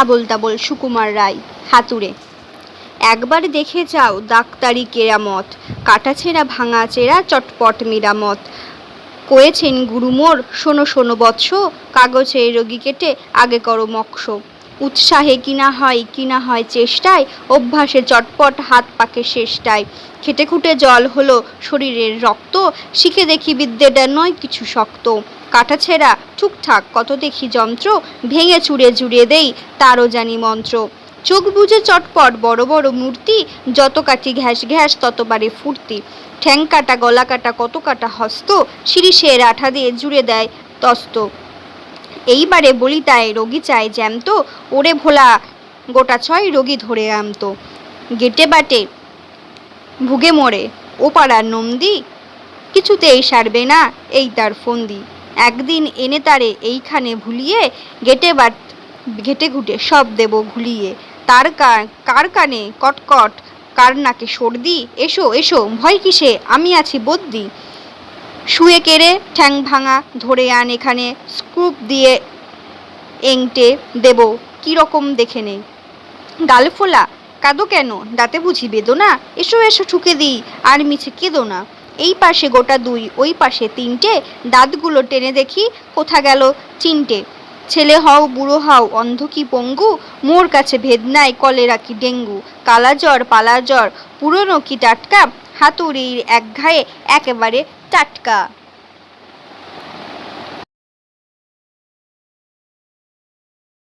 আবল তাবল সুকুমার রায়, হাতুড়ে। একবার দেখে যাও ডাক্তারি কেরামত কাটাছেঁড়া ভাঙা চেরা চটপট মেরামত। কয়েছেন গুরুমোর, শোনো শোনো বৎস, কাগজে রোগী কেটে আগে করো মক্ষ। উৎসাহে কিনা হয় কিনা হয় চেষ্টায়, অভ্যাসে চটপট হাত পাকে শেষটায়। খেটে খুটে জল হলো শরীরের রক্ত, শিখে দেখি বিদ্যেটা নয় কিছু শক্ত। কাটাছেঁড়া ঠিকঠাক কত দেখি যন্ত্র, ভেঙে চুড়ে জুড়ে দেই তারও জানি মন্ত্র। চোখ বুজে চটপট বড় বড় মূর্তি, যত কাটি ঘ্যাস ঘ্যাস ততবারে ফুর্তি। ঠ্যাং কাটা, গলা কাটা, কত কাটা হস্ত শিরিষের আঠা দিয়ে জুড়ে দেয় তস্ত। এইবারে বলি তাই রোগী চায় জ্যামতো ওরে ভোলা, গোটা ছয় রোগী ধরে আমতো। গেটে বাটে, ভুগে মরে, ও পাড়ার নন্দী, কিছুতেই সারবে না এই তার ফন্দি। একদিন এনে তারে এইখানে ভুলিয়ে গেটে বাট ঘেটে ঘুটে সব দেব ঘুলিয়ে তার কার কানে কটকট, কার নাকে সর্দি? এসো এসো, ভয় কিসে? আমি আছি বদ্যি শুয়ে কেড়ে ঠ্যাং ভাঙা ধরে আন এখানে, স্ক্রুপ দিয়ে এংটে দেব কীরকম দেখে নেই গাল ফোলা, কাঁদো কেন? দাঁতে বুঝি বেদনা? এসো এসো, ঠুকে দিই, আর মিছে কেঁদো না। এই পাশে গোটা দুই, ওই পাশে তিনটে, দাঁতগুলো টেনে দেখি কোথা গেল চিনটে। ছেলে হও, বুড়ো হও, অন্ধ কি পঙ্গু? মোর কাছে ভেদ নাই, কলেরা কি ডেঙ্গু? কালা জ্বর, পালা জ্বর, পুরনো কি টাটকা? হাতুড়ির এক ঘায়ে একেবারে টাটকা।